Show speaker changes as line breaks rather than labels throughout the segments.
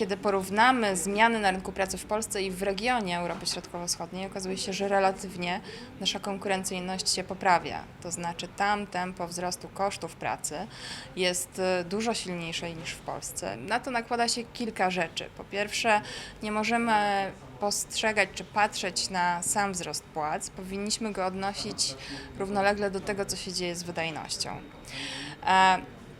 kiedy porównamy zmiany na rynku pracy w Polsce i w regionie Europy Środkowo-Wschodniej, okazuje się, że relatywnie nasza konkurencyjność się poprawia. To znaczy tam tempo wzrostu kosztów pracy jest e, dużo silniejsze niż w Polsce. Na to nakłada się kilka rzeczy. Po pierwsze, nie możemy postrzegać czy patrzeć na sam wzrost płac, powinniśmy go odnosić równolegle do tego, co się dzieje z wydajnością.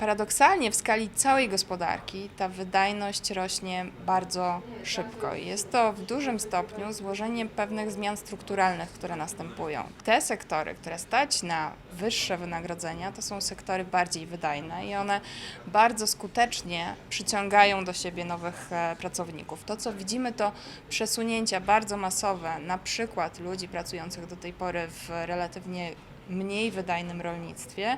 Paradoksalnie w skali całej gospodarki ta wydajność rośnie bardzo szybko. i Jest to w dużym stopniu złożenie pewnych zmian strukturalnych, które następują. Te sektory, które stać na wyższe wynagrodzenia, to są sektory bardziej wydajne i one bardzo skutecznie przyciągają do siebie nowych e, pracowników. To, co widzimy, to przesunięcia bardzo masowe, na przykład ludzi pracujących do tej pory w relatywnie mniej wydajnym rolnictwie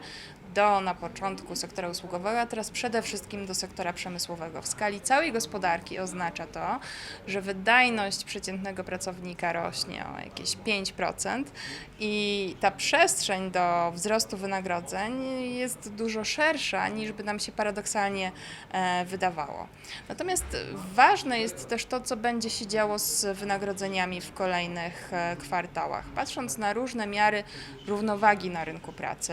do na początku sektora usługowego, a teraz przede wszystkim do sektora przemysłowego. W skali całej gospodarki oznacza to, że wydajność przeciętnego pracownika rośnie o jakieś 5% i ta przestrzeń do wzrostu wynagrodzeń jest dużo szersza niż by nam się paradoksalnie e, wydawało. Natomiast ważne jest też to, co będzie się działo z wynagrodzeniami w kolejnych e, kwartałach. Patrząc na różne miary równowagi na rynku pracy,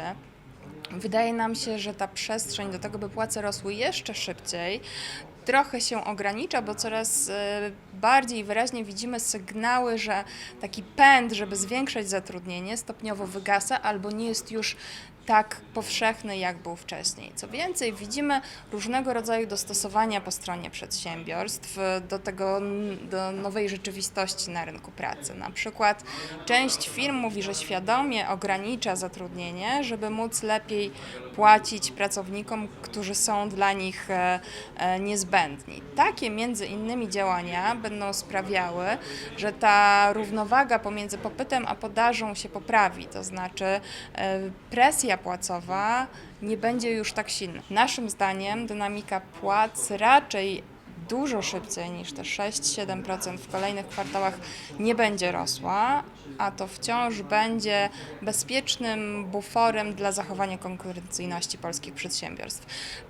Wydaje nam się, że ta przestrzeń do tego, by płace rosły jeszcze szybciej, trochę się ogranicza, bo coraz e, bardziej wyraźnie widzimy sygnały, że taki pęd, żeby zwiększać zatrudnienie, stopniowo wygasa albo nie jest już tak powszechny, jak był wcześniej. Co więcej, widzimy różnego rodzaju dostosowania po stronie przedsiębiorstw do tego, do nowej rzeczywistości na rynku pracy. Na przykład część firm mówi, że świadomie ogranicza zatrudnienie, żeby móc lepiej płacić pracownikom, którzy są dla nich e, e, niezbędni. Takie między innymi działania będą sprawiały, że ta równowaga pomiędzy popytem a podażą się poprawi, to znaczy e, presja płacowa nie będzie już tak silna. Naszym zdaniem dynamika płac raczej dużo szybciej niż te 6-7% w kolejnych kwartałach nie będzie rosła, a to wciąż będzie bezpiecznym buforem dla zachowania konkurencyjności polskich przedsiębiorstw.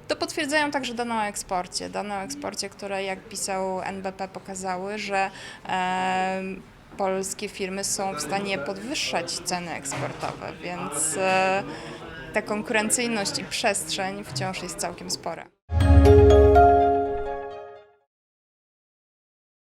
To potwierdzają także dane o eksporcie. Dane o eksporcie, które jak pisał NBP pokazały, że em, polskie firmy są w stanie podwyższać ceny eksportowe, więc e, ta konkurencyjność i przestrzeń wciąż jest całkiem spora.